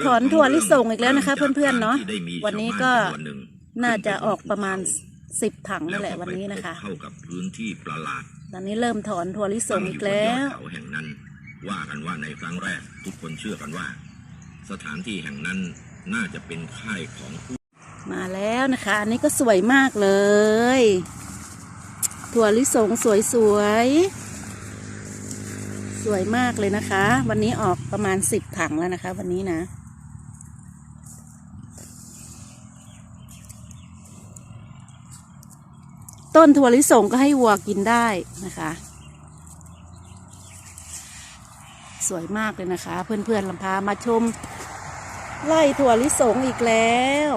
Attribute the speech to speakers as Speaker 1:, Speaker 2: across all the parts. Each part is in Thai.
Speaker 1: สิ้น
Speaker 2: ถอนถั่วลิสงอีกแล้วนะคะ
Speaker 1: ริ่มต้
Speaker 2: เพื่อนๆเนาะ
Speaker 1: จกกรที่ได้มี
Speaker 2: วันนี้
Speaker 1: ชาว
Speaker 2: ก็
Speaker 1: บ้าจำวหนึ่ง
Speaker 2: น่าจะออกประมาณสิบถัง
Speaker 1: แล้
Speaker 2: นั่
Speaker 1: วน
Speaker 2: แหละ
Speaker 1: ก็
Speaker 2: วัน
Speaker 1: ไป
Speaker 2: นี้
Speaker 1: พ
Speaker 2: นะคะ
Speaker 1: บเข้ากับพื้นที่ประหลาด
Speaker 2: ตอนนี้เริ่มถอนถั่วลิสง
Speaker 1: ตั้
Speaker 2: อี
Speaker 1: ยู่
Speaker 2: ก
Speaker 1: บน
Speaker 2: แล้
Speaker 1: ยอด
Speaker 2: ว
Speaker 1: เขาแห่งนั้น ว่ากันว่าในครั้งแรกทุกคนเชื่อกันว่า สถานที่แห่งนั้นน่าจะเป็นค่ายของผู้
Speaker 2: มาแล้วนะคะ อันนี้ก็สวยมากเลย ถั่วลิสงสวยสวยๆสวยมากเลยนะคะ วันนี้ออกประมาณสิบถังแล้วนะคะ วันนี้นะ ต้นถั่วลิสงก็ให้วัวกินได้นะคะ สวยมากเลยนะคะ เพื่อนๆลำพามาชมไล่ถั่วลิสงอีกแล้ว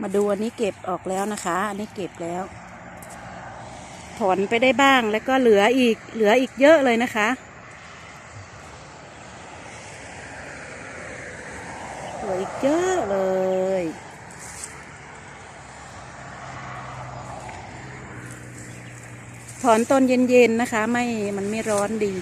Speaker 2: มาดูอันนี้เก็บออกแล้วนะคะ อันนี้เก็บแล้ว ถอนไปได้บ้างแล้วก็เหลืออีกเหลืออีกเยอะเลยนะคะเหลืออีกเยอะเลย ถอนตอนเย็นๆนะคะ ไม่มันไม่ร้อนดี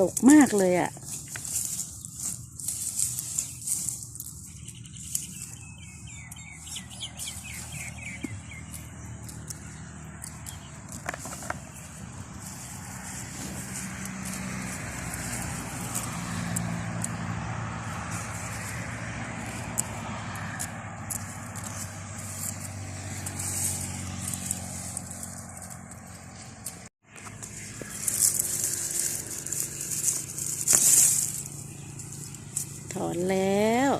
Speaker 2: ดกมากเลยอะ่ะ อนแล้ว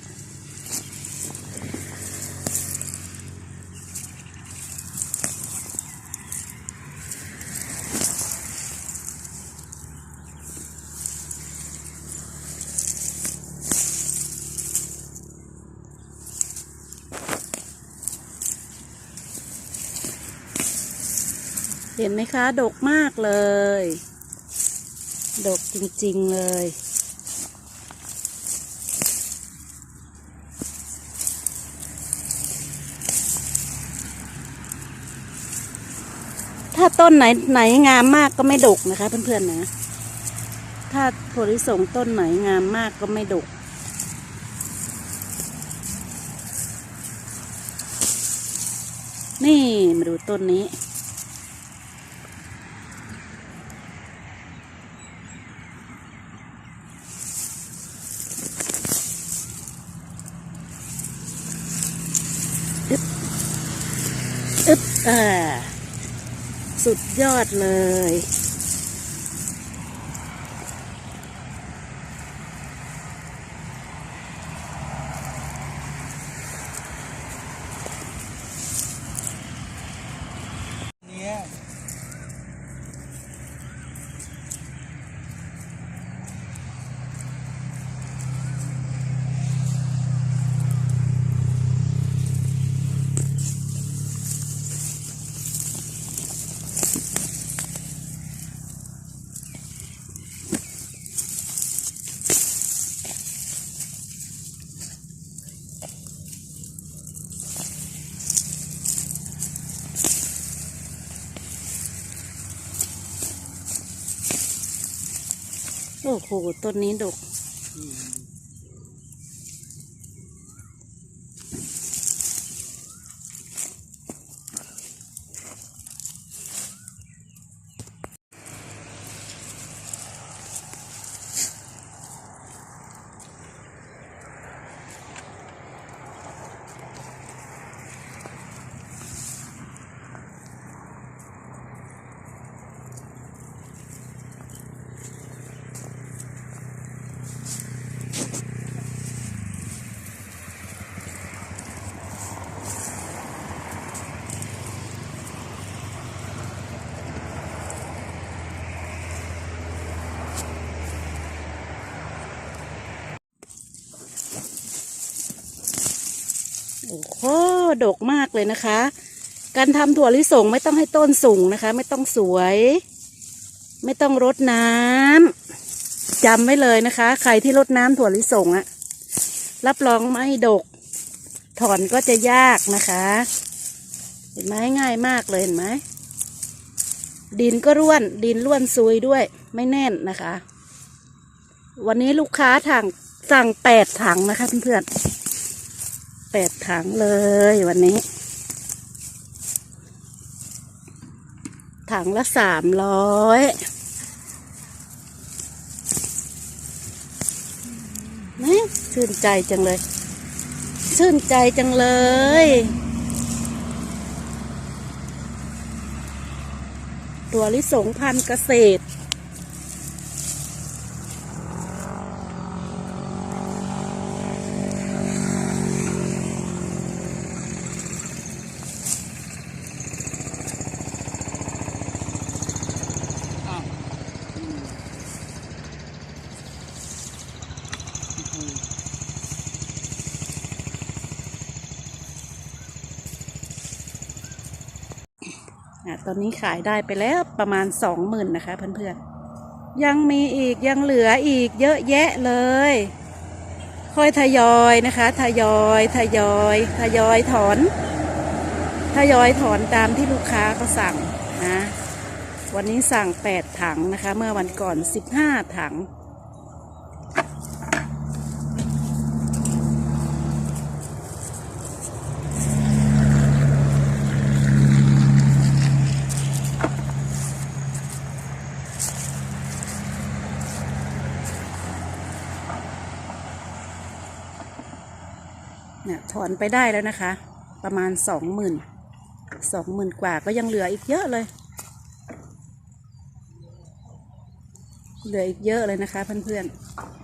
Speaker 2: เห็นไหมคะ ดกมากเลย ดกจริง ๆ เลย ถ้าต้นไหนไหนงามมากก็ไม่ดกนะคะ เพื่อนๆนะ ถ้าถั่วลิสงต้นไหนงามมากก็ไม่ดก นี่มาดูต้นนี้ อึ๊บ อึ๊บอ่า สุดยอดเลย โอ้โหต้นนี้ดก อ้โหดกมากเลยนะคะ การทำถั่วลิสงไม่ต้องให้ต้นสูงนะคะ ไม่ต้องสวย ไม่ต้องรดน้ำจำไว้เลยนะคะ ใครที่รดน้ำถั่วลิสงอะรับรองไม่ดก ถอนก็จะยากนะคะ เห็นไหมง่ายมากเลยเห็นไหมดินก็ร่วน ดินร่วนซุยด้วย ไม่แน่นนะคะ วันนี้ลูกค้าถังสั่งแปดถังนะคะเพื่อนๆ แปดถังเลยวันนี้ ถังละสามร้อยนี่ชื่นใจจังเลย ชื่นใจจังเลยตัวลิสงพันธุ์เกษตร อะตอนนี้ขายได้ไปแล้วประมาณสองหมื่นนะคะเพื่อนๆ ยังมีอีกยังเหลืออีกเยอะแยะเลย ค่อยทยอยนะคะทยอยทยอยทยอยถอน ทยอยถอนตามที่ลูกค้าเขาสั่งนะวันนี้สั่งแปดถังนะคะ เมื่อวันก่อนสิบห้าถัง ถอนไปได้แล้วนะคะ ประมาณสองหมื่นสองหมื่นกว่าก็ยังเหลืออีกเยอะเลย เหลืออีกเยอะเลยนะคะเพื่อนๆ